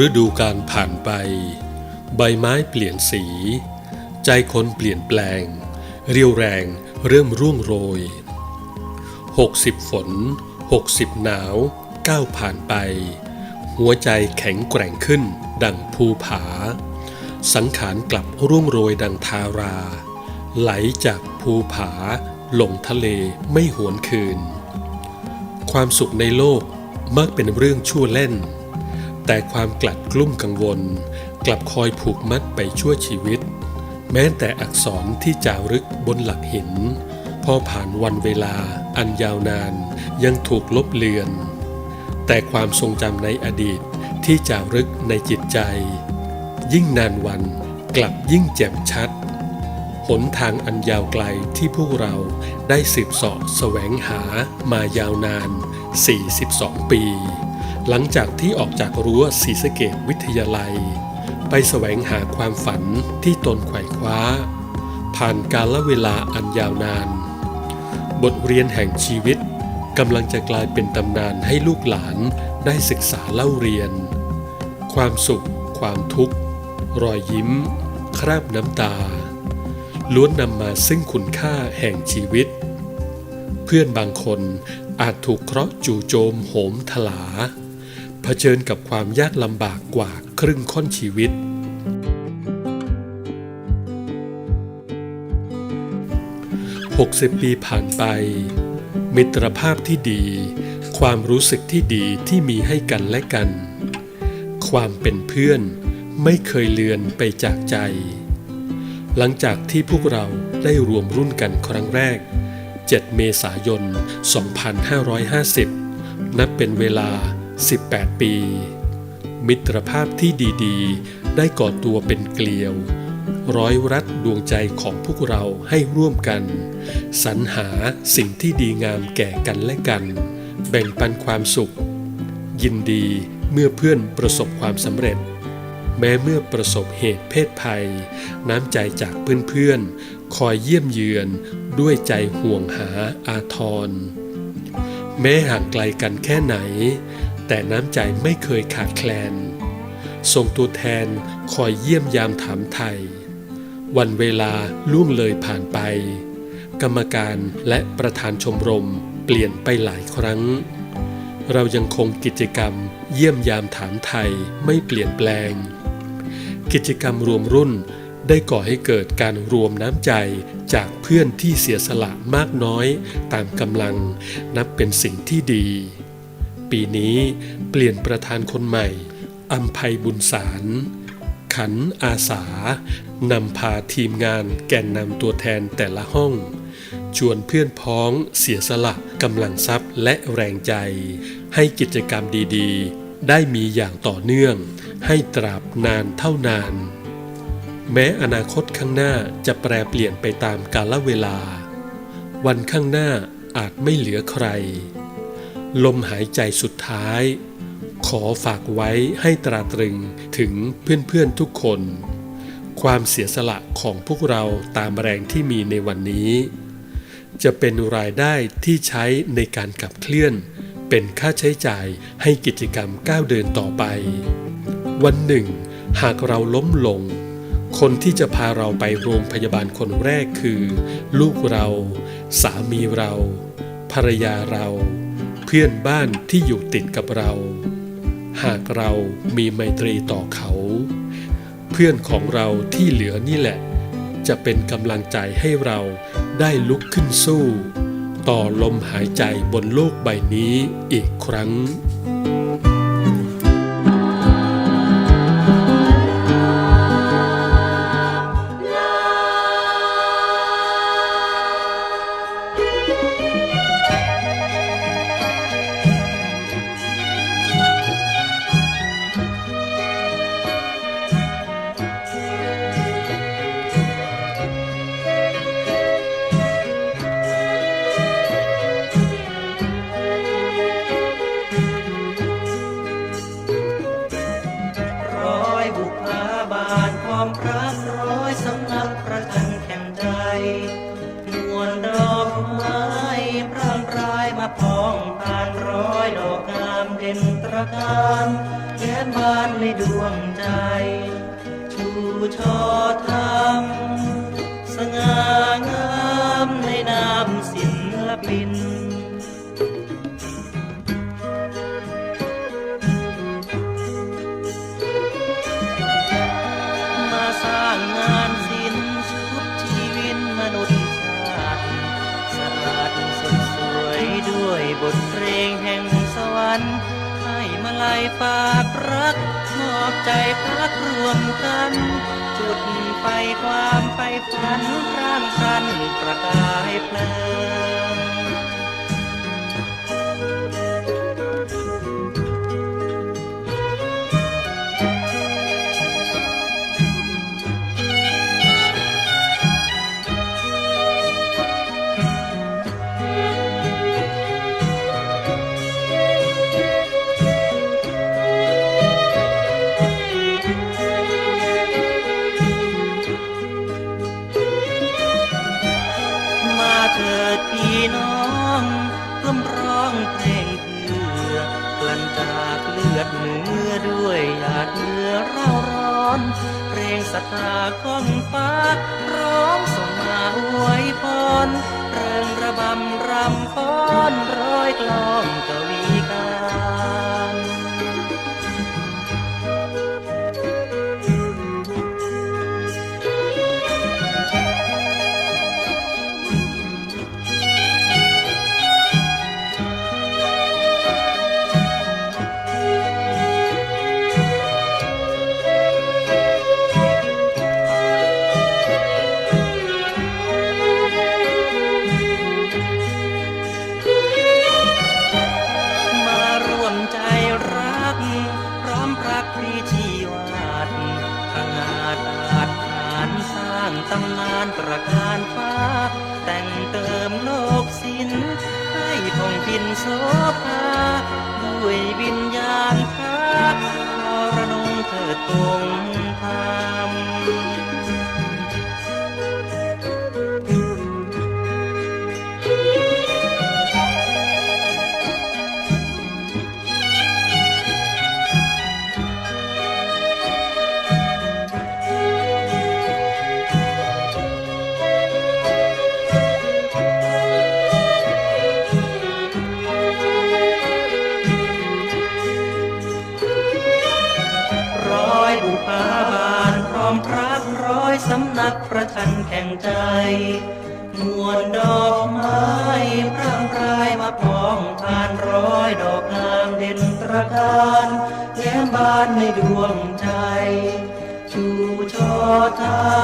ฤดูการผ่านไป ใบไม้เปลี่ยนสี ใจคนเปลี่ยนแปลง เรียวแรงเริ่มร่วงโรย 60 ฝน 60 หนาวก้าวผ่านไป หัวใจแข็งแกร่งขึ้น ดังภูผา สังขารกลับร่วงโรยดังทารา ไหลจากภูผาลงทะเลไม่หวนคืน ความสุขในโลกมักเป็นเรื่องชั่วเล่น แต่ความกลัดกลุ้มกังวล กลับคอยผูกมัดไปชั่วชีวิต แม้แต่อักษรที่จารึกบนหลักหิน พอผ่านวันเวลาอันยาวนานยังถูกลบเลือน แต่ความทรงจำในอดีตที่จารึกในจิตใจ ยิ่งนานวันกลับยิ่งแจ่มชัด หนทางอันยาวไกลที่พวกเราได้สืบเสาะแสวงหามายาวนาน 42 ปี หลังจากที่ออกจากรั้วศรีสะเกดวิทยาลัย ไปแสวงหาความฝันที่ตนไขว่คว้า ผ่านกาลเวลาอันยาวนาน บทเรียนแห่งชีวิตกำลังจะกลายเป็นตำนานให้ลูกหลานได้ศึกษาเล่าเรียน ความสุข ความทุกข์ รอยยิ้ม คราบน้ำตา ล้วนนำมาซึ่งคุณค่าแห่งชีวิต เพื่อนบางคนอาจถูกเคราะห์จู่โจมโหมทลา เผชิญกับความยากลำบากกว่าครึ่งค่อนชีวิต 60 ปีผ่านไป มิตรภาพที่ดี ความรู้สึกที่ดีที่มีให้กันและกัน ความเป็นเพื่อนไม่เคยเลือนไปจากใจ หลังจากที่พวกเราได้รวมรุ่นกันครั้งแรก 7 เมษายน 2550 นับเป็นเวลา 18 ปี มิตรภาพที่ดีๆ ได้ก่อตัวเป็นเกลียว ร้อยรัดดวงใจของพวกเราให้ร่วมกัน สรรหาสิ่งที่ดีงามแก่กันและกัน แบ่งปันความสุข ยินดีเมื่อเพื่อนประสบความสำเร็จ แม้เมื่อประสบเหตุเพศภัย น้ำใจจากเพื่อนๆ คอยเยี่ยมเยือนด้วยใจห่วงหาอาทรแม้ห่างไกลกันแค่ไหน แต่น้ำใจไม่เคยขาดแคลน ส่งตัวแทนคอยเยี่ยมยามถามไทย วันเวลาล่วงเลยผ่านไป กรรมการและประธานชมรมเปลี่ยนไปหลายครั้ง เรายังคงกิจกรรมเยี่ยมยามถามไทยไม่เปลี่ยนแปลง กิจกรรมรวมรุ่นได้ก่อให้เกิดการรวมน้ำใจจากเพื่อนที่เสียสละมากน้อยตามกำลังนับเป็นสิ่งที่ดี ปีนี้เปลี่ยนประธานคนใหม่อัมภัยบุญสาร ขันอาสานำพาทีมงานแก่นนำตัวแทนแต่ละห้อง ชวนเพื่อนพ้องเสียสละกำลังทรัพย์และแรงใจ ให้กิจกรรมดีๆ ได้มีอย่างต่อเนื่อง ให้ตราบนานเท่านาน แม้อนาคตข้างหน้าจะแปรเปลี่ยนไปตามกาลเวลา วันข้างหน้าอาจไม่เหลือใคร ลมหายใจสุดท้าย ขอฝากไว้ให้ตราตรึงถึงเพื่อนๆทุกคน ความเสียสละของพวกเราตามแรงที่มีในวันนี้ จะเป็นรายได้ที่ใช้ในการขับเคลื่อน เป็นค่าใช้จ่ายให้กิจกรรมก้าวเดินต่อไป วันหนึ่ง หากเราล้มลงคนที่จะพาเราไปโรงพยาบาลคนแรกคือ ลูกเรา สามีเรา ภรรยาเรา พื่อนบ้านที่อยู่ติดกับเรา หากเรามีไมตรีต่อเขา เพื่อนของเราที่เหลือนี่แหละ จะเป็นกำลังใจให้เราได้ลุกขึ้นสู้ ต่อลมหายใจบนโลกใบนี้อีกครั้ง ความรักร้อยสำนักประชันแข่งใจนวลดอกไม้พรางพรายมาพองผ่านร้อยดอกงามเด่นตระการแก้มบานในดวงใจ ชูช่อธร ด้วยบทเพลงแห่งสวรรค์ ให้มาลายฝากรัก มอบใจพักรวมกัน จุดไฟความไฟฝันร่างกันประกายเพลิง ศรัทธาของฟ้า ร้องส่งมาอวยพรเริงระบำรำฟ้อนร้อยกลองกวี ปินโสภาด้วยวิญญาณพระพรนงเถิดตรงพา บุพาบานพร้อมพระร้อยสำนักประชันแข่งใจ มวลดอกไม้พร่างพรายมาพองทานร้อยดอกงามเด่นตระการแย้มบานในดวงใจ ชูช่อธาร